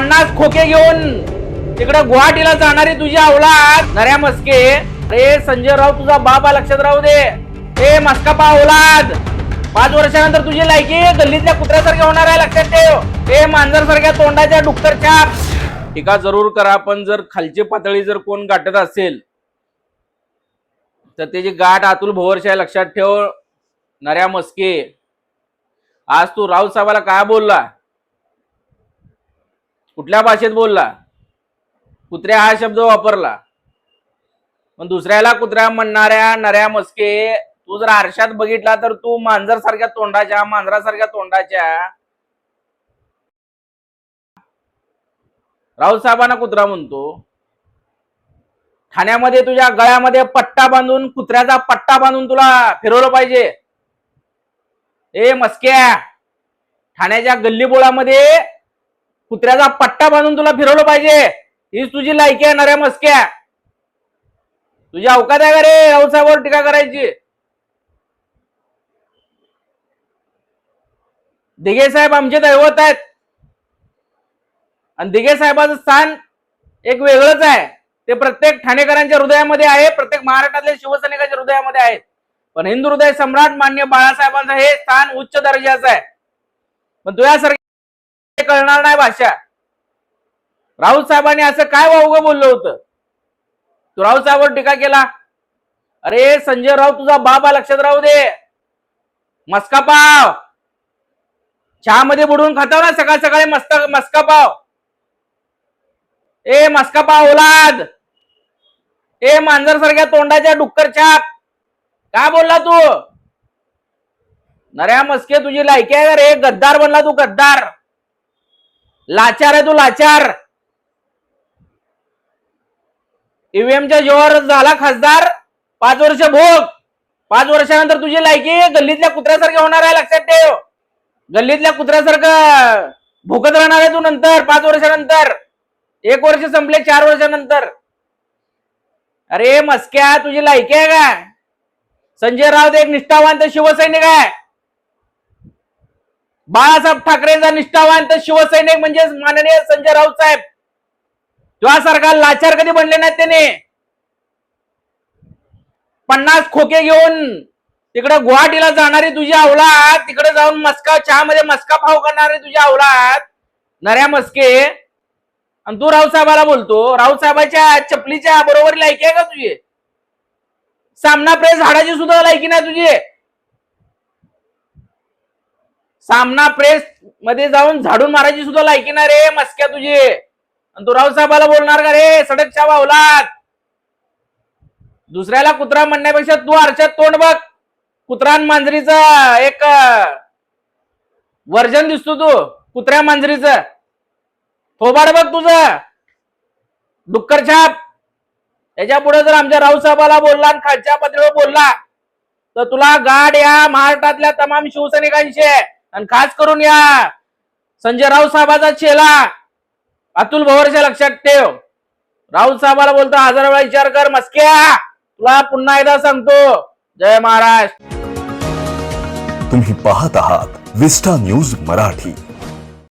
पन्नास खोके घेऊन तिकडे गुवाहाटीला जाणारी तुझी अवलाद नऱ्या मस्के. अरे संजय राव तुझा बाबा लक्षात राहू दे. ए मस्कापा अवलाद पाच वर्षानंतर तुझी लायकी गल्लीतल्या कुत्र्यासारखी होणार आहे लक्षात ठेव. ए मांजर सारख्या तोंडाच्या डुक्कर छाप. टीका जरूर करा पण जर खालची पातळी जर कोण गाठत असेल तर त्याची गाठ अतुल भोवरशी आहे लक्षात ठेव. नऱ्या मस्के. आज तू राऊत साहेबाला काय बोलला? कुठल्या भाषेत बोलला? कुत्र्या हा शब्द वापरला. पण दुसऱ्याला कुत्र्या म्हणणाऱ्या नऱ्या मस्के तू जर आरशात बघितला तर तू मांजर सारख्या तोंडाच्या मांजरासारख्या तोंडाच्या. राऊत साहेबांना कुत्रा म्हणतो. ठाण्यामध्ये तुझ्या गळ्यामध्ये पट्टा बांधून कुत्र्याचा पट्टा बांधून तुला फिरवलं पाहिजे. ए मस्क्या ठाण्याच्या गल्लीबोळामध्ये कुत्र्याचा पट्टा बांधून तुला फिरवलं पाहिजे. हीच तुझी लायकी आहे नऱ्या मस्क्या. तुझी अवकात आहे का रे? राऊत टीका करायची. दिघे साहेब आमचे दैवत आहेत. आणि दिघे साहेबाचं स्थान एक वेगळंच आहे. ते प्रत्येक ठाणेकरांच्या हृदयामध्ये आहे प्रत्येक महाराष्ट्रातल्या शिवसैनिकांच्या हृदयामध्ये आहेत. पण हिंदू हृदय सम्राट मान्य बाळासाहेबांचं हे स्थान उच्च दर्जाचं आहे. पण तुझ्यासारखे कळणार नाही भाषा. राऊत साहेबांनी असं काय वावगं बोललं होतं? तू राऊत साहेबांवर टीका केला? अरे संजय राव तुझा बाबा लक्षात राहू दे. मस्का पाव चहामध्ये बुडवून खाताव ना सकाळ सकाळी मस्त मस्का पाव ए मस्का पाव ओलाद ए मांजर सारख्या तोंडाच्या डुक्कर छाप काय बोलला तू? नऱ्या मस्के तुझी लायकी आहे रे. गद्दार बनला तू गद्दार. लाचार आहे तू लाचार. ईव्हीएमच्या जोर झाला खासदार पाच वर्ष भोग. पाच वर्षानंतर तुझी लायकी गल्लीतल्या कुत्र्यासारखी होणार आहे लक्षात ठेव. गल्लीतल्या कुत्र्यासारखं भुकत राहणार आहे तू नंतर पाच वर्षानंतर. एक वर्ष संपले चार वर्षानंतर. अरे मस्क्या तुझी लायकी आहे का संजय राऊत एक निष्ठावांत शिवसैनिक आहे. बाळासाहेब ठाकरेंचा निष्ठावांत शिवसैनिक म्हणजे माननीय संजय राऊत साहेब. तुझ्यासारखा लाचार कधी बनले नाहीत त्याने? पन्नास खोके घेऊन तिकडे गुवाहाटीला जाणारी तुझी अवलाद तिकडे जाऊन मस्का चहामध्ये मस्का पाव करणारी तुझी अवलाद नऱ्या मस्के. आणि तू रावसाहेबाला बोलतो रावसाहेबाच्या चपलीच्या बरोबर लायकी आहे का तुझी? सामना प्रेस झाडाची सुद्धा लायकी नाही तुझी. सामना प्रेस मध्ये जाऊन झाडून मारायची सुद्धा लायकी ना रे मस्क्या तुझी. आणि तू रावसाहेबाला बोलणार का रे सडक चावा दुसऱ्याला कुत्रा म्हणण्यापेक्षा तू आरशात तोंड बघ. कुत्रा मांजरीचा एक वर्जन दिसतो तू कुत्र्या मांजरीच. थोबाड बघ तुझं. डुक्कर छाप. त्याच्या पुढे जर आमच्या रावसाहेबाला बोलला आणि खालच्या पातळीवर बोलला तर तुला गाड या महाराष्ट्रातल्या तमाम शिवसैनिकांशी आहे. आणि खास करून या संजय राऊत साहेबाचा चेला अतुल भवरच्या लक्षात ठेव. राऊत साहेबाला बोलतो हजार वेळा विचार कर मस्क्या. तुला पुन्हा एकदा सांगतो. जय महाराष्ट्र. तुम्ही पाहत आहात विस्टा न्यूज मराठी.